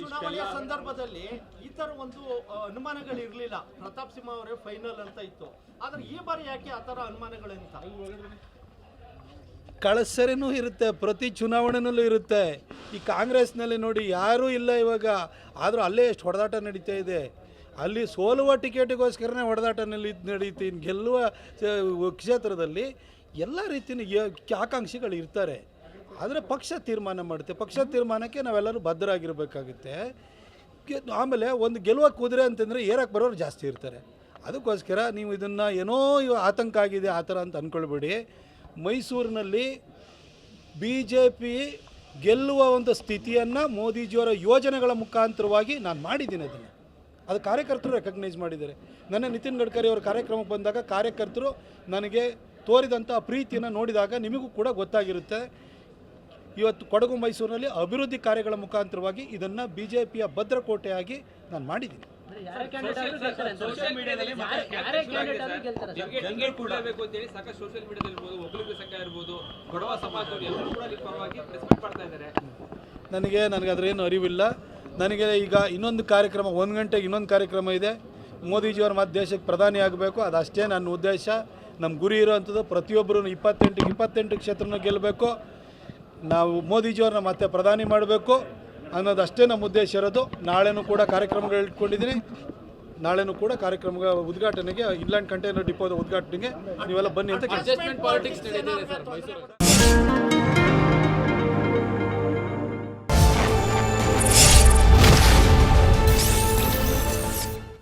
ಚುನಾವಣೆಯ ಸಂದರ್ಭದಲ್ಲಿ ಈ ತರ ಒಂದು ಅನುಮಾನಗಳು ಇರಲಿಲ್ಲ ಪ್ರತಾಪ್ ಸಿಂಹ ಅವರೇ ಫೈನಲ್ ಅಂತ ಇತ್ತು. ಆದ್ರೆ ಈ ಬಾರಿ ಯಾಕೆ ಆ ತರ ಅನುಮಾನಗಳಂತ ಕಳಸರಿನೂ ಇರುತ್ತೆ ಪ್ರತಿ ಚುನಾವಣೆನಲ್ಲೂ ಇರುತ್ತೆ. ಈ ಕಾಂಗ್ರೆಸ್ನಲ್ಲಿ ನೋಡಿ ಯಾರೂ ಇಲ್ಲ ಇವಾಗ. ಆದರೂ ಅಲ್ಲೇ ಎಷ್ಟು ಹೊಡೆದಾಟ ನಡೀತಾ ಇದೆ. ಅಲ್ಲಿ ಸೋಲುವ ಟಿಕೆಟಿಗೋಸ್ಕರನೇ ಹೊಡೆದಾಟ ಇದು ನಡೀತಿ ಇನ್ನು ಗೆಲ್ಲುವ ಕ್ಷೇತ್ರದಲ್ಲಿ ಎಲ್ಲ ರೀತಿಯ ಆಕಾಂಕ್ಷಿಗಳು ಇರ್ತಾರೆ. ಆದರೆ ಪಕ್ಷ ತೀರ್ಮಾನ ಮಾಡುತ್ತೆ. ಪಕ್ಷ ತೀರ್ಮಾನಕ್ಕೆ ನಾವೆಲ್ಲರೂ ಬದ್ಧರಾಗಿರಬೇಕಾಗುತ್ತೆ. ಆಮೇಲೆ ಒಂದು ಗೆಲುವ ಕುದುರೆ ಅಂತಂದರೆ ಏರಕ್ಕೆ ಬರೋರು ಜಾಸ್ತಿ ಇರ್ತಾರೆ. ಅದಕ್ಕೋಸ್ಕರ ನೀವು ಇದನ್ನು ಏನೋ ಆತಂಕ ಆಗಿದೆ ಆ ಥರ ಅಂತ ಅಂದ್ಕೊಳ್ಬೇಡಿ ಮೈಸೂರಿನಲ್ಲಿ ಬಿ ಜೆ ಪಿ ಗೆಲ್ಲುವ ಒಂದು ಸ್ಥಿತಿಯನ್ನು ಮೋದಿಜಿಯವರ ಯೋಜನೆಗಳ ಮುಖಾಂತರವಾಗಿ ನಾನು ಮಾಡಿದ್ದೀನಿ ಅದನ್ನು. ಅದು ಕಾರ್ಯಕರ್ತರು ರೆಕಗ್ನೈಸ್ ಮಾಡಿದ್ದಾರೆ. ನನ್ನ ನಿತಿನ್ ಗಡ್ಕರಿ ಅವರ ಕಾರ್ಯಕ್ರಮಕ್ಕೆ ಬಂದಾಗ ಕಾರ್ಯಕರ್ತರು ನನಗೆ ತೋರಿದಂಥ ಪ್ರೀತಿಯನ್ನು ನೋಡಿದಾಗ ನಿಮಗೂ ಕೂಡ ಗೊತ್ತಾಗಿರುತ್ತೆ. ಇವತ್ತು ಕೊಡಗು ಮೈಸೂರಿನಲ್ಲಿ ಅಭಿವೃದ್ಧಿ ಕಾರ್ಯಗಳ ಮುಖಾಂತರವಾಗಿ ಇದನ್ನು ಬಿ ಜೆ ಪಿಯ ಭದ್ರಕೋಟೆಯಾಗಿ ನಾನು ಮಾಡಿದ್ದೀನಿ. ನನಗೆ ನನಗೆ ಅದ್ರೇನು ಅರಿವಿಲ್ಲ. ನನಗೆ ಈಗ ಇನ್ನೊಂದು ಕಾರ್ಯಕ್ರಮ ಒಂದು ಗಂಟೆಗೆ ಇನ್ನೊಂದು ಕಾರ್ಯಕ್ರಮ ಇದೆ. ಮೋದಿಜಿಯವರ ಮತ್ತೆ ದೇಶಕ್ಕೆ ಪ್ರಧಾನಿ ಆಗಬೇಕು. ಅದಷ್ಟೇ ನನ್ನ ಉದ್ದೇಶ. ನಮ್ಮ ಗುರಿ ಇರೋವಂಥದ್ದು ಪ್ರತಿಯೊಬ್ಬರು ಇಪ್ಪತ್ತೆಂಟಿಗೆ ಇಪ್ಪತ್ತೆಂಟು ಕ್ಷೇತ್ರನ ಗೆಲ್ಲಬೇಕು ನಾವು ಮೋದಿಜಿಯವ್ರನ್ನ ಮತ್ತೆ ಪ್ರಧಾನಿ ಮಾಡಬೇಕು ಅನ್ನೋದಷ್ಟೇ ನಮ್ಮ ಉದ್ದೇಶ ಇರೋದು. ನಾಳೆನೂ ಕೂಡ ಕಾರ್ಯಕ್ರಮಗಳು ಇಟ್ಕೊಂಡಿದ್ದೀನಿ. ನಾಳೆನೂ ಕೂಡ ಕಾರ್ಯಕ್ರಮ ಉದ್ಘಾಟನೆಗೆ ಇನ್ಲ್ಯಾಂಡ್ ಕಂಟೈನರ್ ಡಿಪೋದ ಉದ್ಘಾಟನೆಗೆ ನೀವೆಲ್ಲ ಬನ್ನಿ ಅಂತ